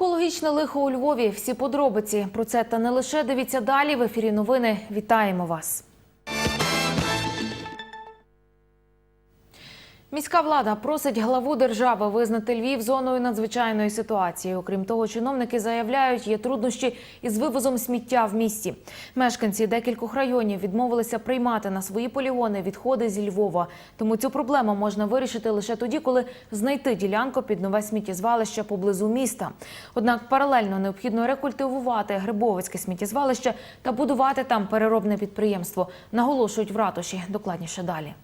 Екологічне лихо у Львові. Всі подробиці про це та не лише дивіться далі. В ефірі новини. Вітаємо вас. Міська влада просить главу держави визнати Львів зоною надзвичайної ситуації. Окрім того, чиновники заявляють, є труднощі із вивозом сміття в місті. Мешканці декількох районів відмовилися приймати на свої полігони відходи зі Львова. Тому цю проблему можна вирішити лише тоді, коли знайти ділянку під нове сміттєзвалище поблизу міста. Однак паралельно необхідно рекультивувати Грибовицьке сміттєзвалище та будувати там переробне підприємство. Наголошують в ратуші. Докладніше далі.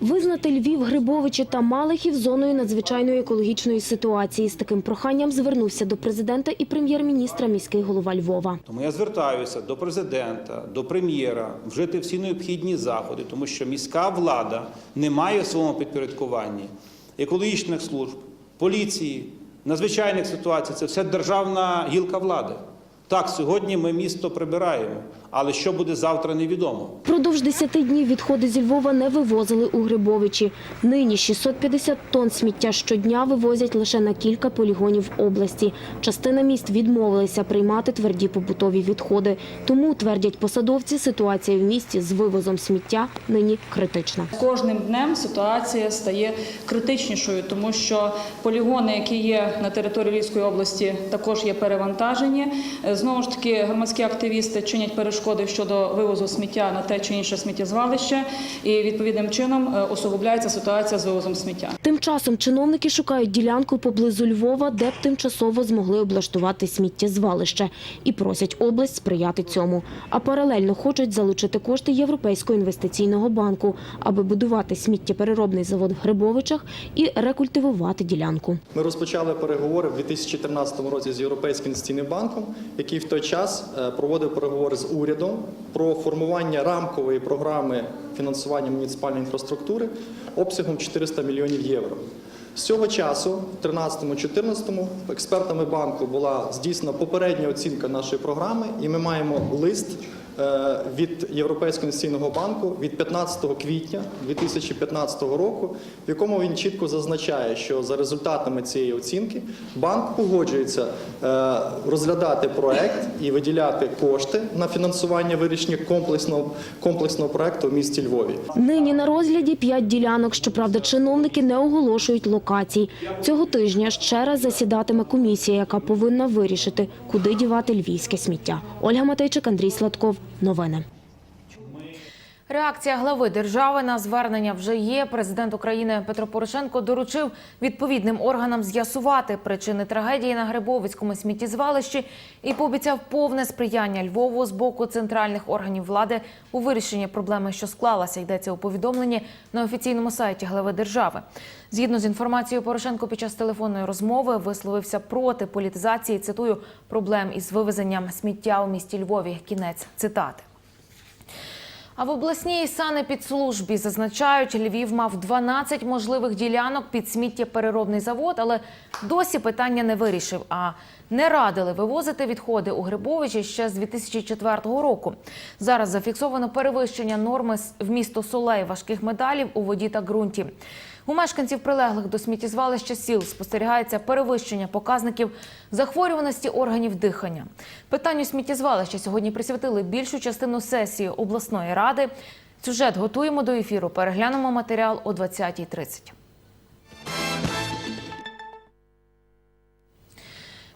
Визнати Львів, Грибовичі та Малихів зоною надзвичайної екологічної ситуації. З таким проханням звернувся до президента і прем'єр-міністра міський голова Львова. Тому я звертаюся до президента, до прем'єра вжити всі необхідні заходи, тому що міська влада не має в своєму підпорядкуванні екологічних служб, поліції, надзвичайних ситуацій. Це все державна гілка влади. Так, сьогодні ми місто прибираємо, але що буде завтра, невідомо. Продовж 10 днів відходи зі Львова не вивозили у Грибовичі. Нині 650 тонн сміття щодня вивозять лише на кілька полігонів області. Частина міст відмовилися приймати тверді побутові відходи. Тому, твердять посадовці, ситуація в місті з вивозом сміття нині критична. Кожним днем ситуація стає критичнішою, тому що полігони, які є на території Львівської області, також є перевантажені. Знову ж таки, громадські активісти чинять перешкоди щодо вивозу сміття на те чи інше сміттєзвалище, і відповідним чином е, усугубляється ситуація з вивозом сміття. Тим часом чиновники шукають ділянку поблизу Львова, де б тимчасово змогли облаштувати сміттєзвалище. І просять область сприяти цьому. А паралельно хочуть залучити кошти Європейського інвестиційного банку, аби будувати сміттєпереробний завод в Грибовичах і рекультивувати ділянку. Ми розпочали переговори в 2013 році з Європейським інвестиційним банком, який в той час е, проводив переговори з урядом про формування рамкової програми фінансування муніципальної інфраструктури обсягом 400 мільйонів євро. З цього часу, в 2013-2014, експертами банку була здійснена попередня оцінка нашої програми, і ми маємо лист від Європейського інвестиційного банку від 15 квітня 2015 року, в якому він чітко зазначає, що за результатами цієї оцінки банк погоджується е, розглядати проект і виділяти кошти на фінансування вирішення комплексного комплексного проекту в місті Львові. Нині на розгляді п'ять ділянок. Щоправда, чиновники не оголошують локацій. Цього тижня ще раз засідатиме комісія, яка повинна вирішити, куди дівати львівське сміття. Ольга Матейчик, Андрій Сладков. Новини. Реакція глави держави на звернення вже є. Президент України Петро Порошенко доручив відповідним органам з'ясувати причини трагедії на Грибовицькому сміттєзвалищі і пообіцяв повне сприяння Львову з боку центральних органів влади у вирішенні проблеми, що склалася. Йдеться у повідомленні на офіційному сайті глави держави. Згідно з інформацією, Порошенко під час телефонної розмови висловився проти політизації. Цитую проблем із вивезенням сміття у місті Львові. Кінець цитати. А в обласній санепідслужбі зазначають, Львів мав 12 можливих ділянок під сміттєпереробний завод, але досі питання не вирішив. А не радили вивозити відходи у Грибовичі ще з 2004 року. Зараз зафіксовано перевищення норми в місто солей важких медалів у воді та ґрунті. У мешканців прилеглих до сміттєзвалища сіл спостерігається перевищення показників захворюваності органів дихання. Питанню сміттєзвалища сьогодні присвятили більшу частину сесії обласної ради. Сюжет готуємо до ефіру. Переглянемо матеріал о 20.30.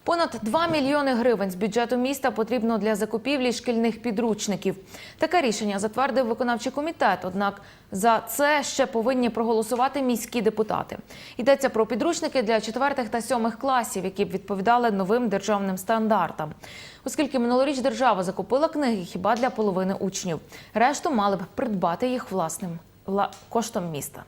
Понад 2 мільйони гривень з бюджету міста потрібно для закупівлі шкільних підручників. Таке рішення затвердив виконавчий комітет. Однак за це ще повинні проголосувати міські депутати. Йдеться про підручники для четвертих та сьомих класів, які б відповідали новим державним стандартам. Оскільки минулоріч держава закупила книги хіба для половини учнів, решту мали б придбати їх власним вла- коштом міста.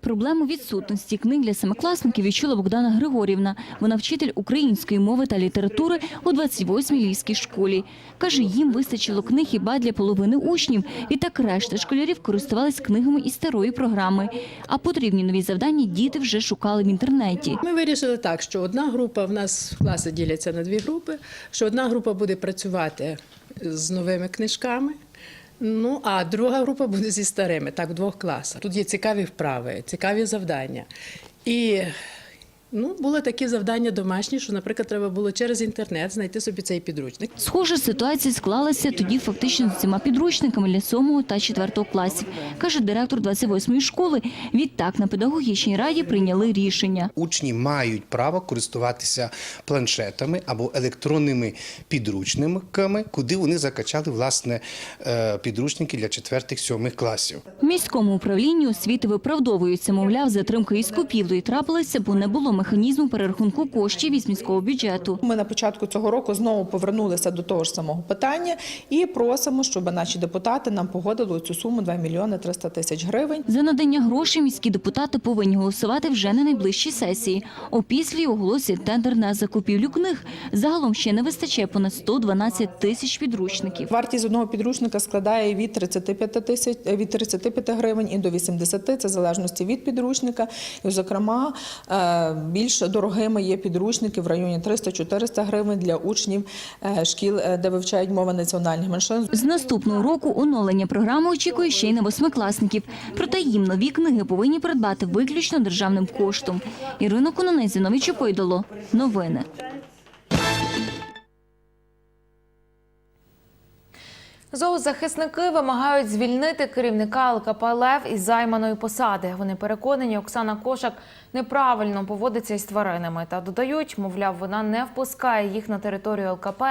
Проблему відсутності книг для семикласників відчула Богдана Григорівна. Вона вчитель української мови та літератури у 28-й львівській школі. Каже, їм вистачило книг хіба для половини учнів. Відтак решта школярів користувались книгами із старої програми. А потрібні нові завдання діти вже шукали в інтернеті. Ми вирішили так, що одна група в нас класи діляться на дві групи, що одна група буде працювати з новими книжками. Ну, а друга група буде зі старими, так, в двох класах. Тут є цікаві вправи, цікаві завдання. І Ну, були такі завдання домашні, що, наприклад, треба було через інтернет знайти собі цей підручник. Схожа ситуація склалася тоді фактично з цими підручниками для 7 та 4 класів, каже директор 28-ї школи. Відтак на педагогічній раді прийняли рішення. Учні мають право користуватися планшетами або електронними підручниками, куди вони закачали власне е, підручники для 4-7 класів. В міському управлінні освіти виправдовуються, мовляв, затримка із купівлею трапилася, бо не було механізму перерахунку коштів із міського бюджету. Ми на початку цього року знову повернулися до того ж самого питання і просимо, щоб наші депутати нам погодили цю суму 2 мільйони 300 тисяч гривень. За надання грошей міські депутати повинні голосувати вже на найближчій сесії. Опісля оголосять тендер на закупівлю книг. Загалом ще не вистачає понад 112 тисяч підручників. Вартість одного підручника складає від 35 тисяч від 35 гривень і до 80, це в залежності від підручника. І, зокрема, е, більш дорогими є підручники в районі 300-400 гривень для учнів е, шкіл, е, де вивчають мови національних меншин. З наступного року оновлення програми очікує ще й на восьмикласників. Проте їм нові книги повинні придбати виключно державним коштом. Ірина Кононець, Зіновичу Чопойдало. Новини. Зоозахисники вимагають звільнити керівника ЛКП «Лев» із займаної посади. Вони переконані, Оксана Кошак неправильно поводиться із тваринами та додають, мовляв, вона не впускає їх на територію ЛКП,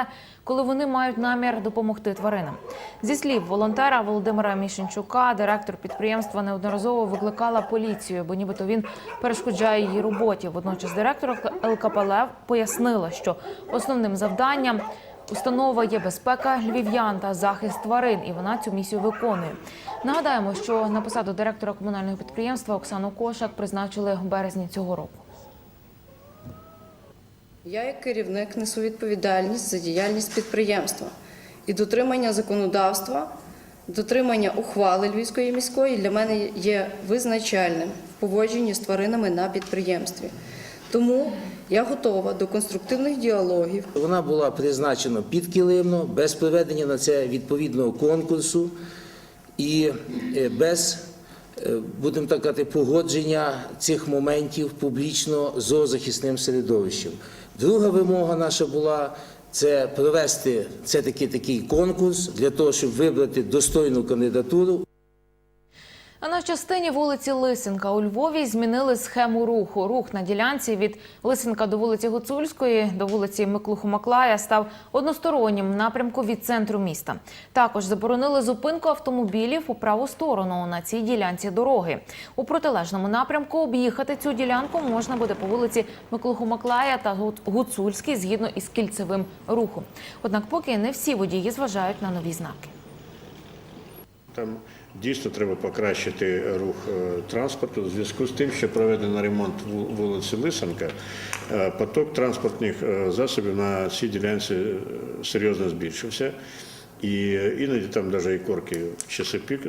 коли вони мають намір допомогти тваринам. Зі слів волонтера Володимира Міщенчука, директор підприємства неодноразово викликала поліцію, бо нібито він перешкоджає її роботі. Водночас директор ЛКП «Лев» пояснила, що основним завданням Установа є безпека львів'ян та захист тварин, і вона цю місію виконує. Нагадаємо, що на посаду директора комунального підприємства Оксану Кошак призначили в березні цього року. Я, як керівник, несу відповідальність за діяльність підприємства і дотримання законодавства, дотримання ухвали Львівської міської для мене є визначальним в поводженні з тваринами на підприємстві. Тому я готова до конструктивних діалогів. Вона була призначена підкилимно, без проведення на це відповідного конкурсу і е, без, е, будемо так казати, погодження цих моментів публічно з зоозахисним середовищем. Друга вимога наша була це провести це таки такий конкурс для того, щоб вибрати достойну кандидатуру. А на частині вулиці Лисенка у Львові змінили схему руху. Рух на ділянці від Лисенка до вулиці Гуцульської до вулиці Миклуху-Маклая став одностороннім в напрямку від центру міста. Також заборонили зупинку автомобілів у праву сторону на цій ділянці дороги. У протилежному напрямку об'їхати цю ділянку можна буде по вулиці Миклуху-Маклая та Гу- Гуцульській згідно із кільцевим рухом. Однак поки не всі водії зважають на нові знаки. Там дійсно треба покращити рух е, транспорту у зв'язку з тим, що проведено ремонт вулиці Лисенка. е, Поток транспортних е, засобів на цій ділянці серйозно збільшився. І іноді там навіть і корки в часи пік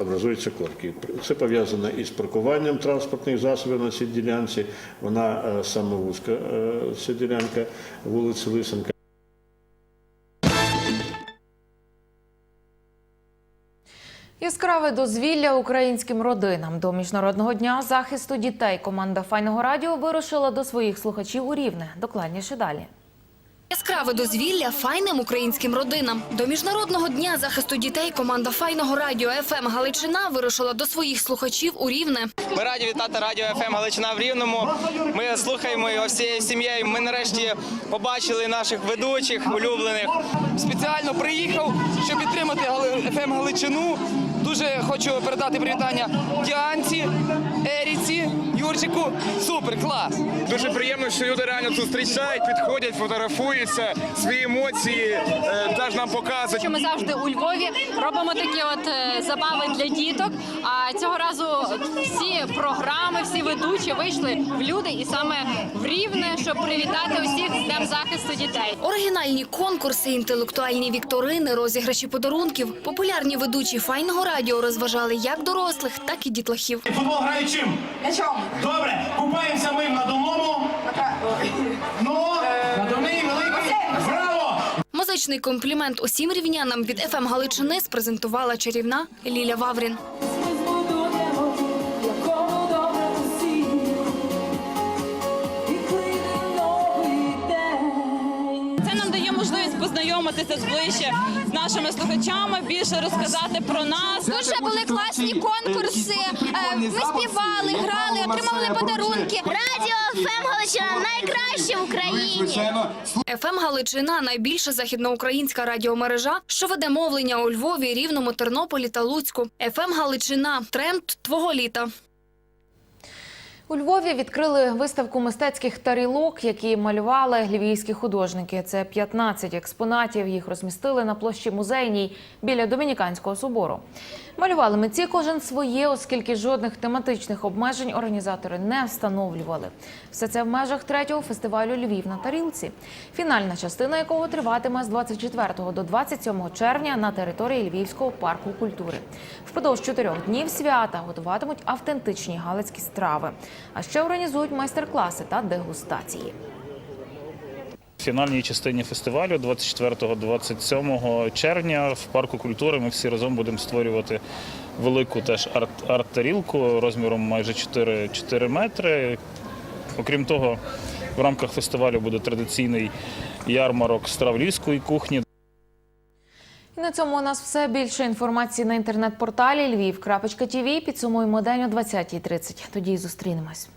образуються корки. Це пов'язано із паркуванням транспортних засобів на цій ділянці. Вона саме вузька, ця ділянка вулиці Лисенка. Яскраве дозвілля українським родинам до міжнародного дня захисту дітей. Команда файного радіо вирушила до своїх слухачів у рівне. Докладніше далі. Яскраве дозвілля файним українським родинам. До міжнародного дня захисту дітей команда файного радіо ФМ Галичина вирушила до своїх слухачів у Рівне. Ми раді вітати радіо ФМ Галичина в Рівному. Ми слухаємо його всією сім'єю. Ми нарешті побачили наших ведучих улюблених. Спеціально приїхав, щоб підтримати ФМ Галичину. Дуже хочу передати привітання Діанці, Еріці, Юрчику. Супер, клас! Дуже приємно, що люди реально тут зустрічають, підходять, фотографуються, свої емоції е, теж нам показують. Що ми завжди у Львові робимо такі от е, забави для діток. А цього разу всі програми, всі ведучі вийшли в люди і саме в Рівне, щоб привітати усіх з Днем захисту дітей. Оригінальні конкурси, інтелектуальні вікторини, розіграші подарунків. Популярні ведучі файного радіо розважали як дорослих, так і дітлахів. Футбол грає чим? М'ячом. Добре, купаємося ми в надувному. Ну, надувний великий. Браво! Музичний комплімент усім рівнянам від ФМ Галичини спрезентувала чарівна Ліля Ваврін. Познайомитися зближче з нашими слухачами, більше розказати про нас. Дуже були класні конкурси. Е, Ми співали, грали, отримали подарунки. Радіо ФМ Галичина найкраще в Україні. ФМ Галичина найбільша західноукраїнська радіомережа, що веде мовлення у Львові, Рівному, Тернополі та Луцьку. ФМ Галичина тренд твого літа. У Львові відкрили виставку мистецьких тарілок, які малювали львівські художники. Це 15 експонатів. Їх розмістили на площі музейній біля Домініканського собору. Малювали митці кожен своє, оскільки жодних тематичних обмежень організатори не встановлювали. Все це в межах третього фестивалю Львів на тарілці, фінальна частина якого триватиме з 24 до 27 червня на території Львівського парку культури. Впродовж чотирьох днів свята готуватимуть автентичні галицькі страви, а ще організують майстер-класи та дегустації. В фінальній частині фестивалю 24-27 червня в парку культури ми всі разом будемо створювати велику теж арт- арт-тарілку розміром майже 4, 4 метри. Окрім того, в рамках фестивалю буде традиційний ярмарок страв львівської кухні. На цьому у нас все більше інформації на інтернет-порталі Львів.тв. Підсумуємо день о 20.30. Тоді і зустрінемось.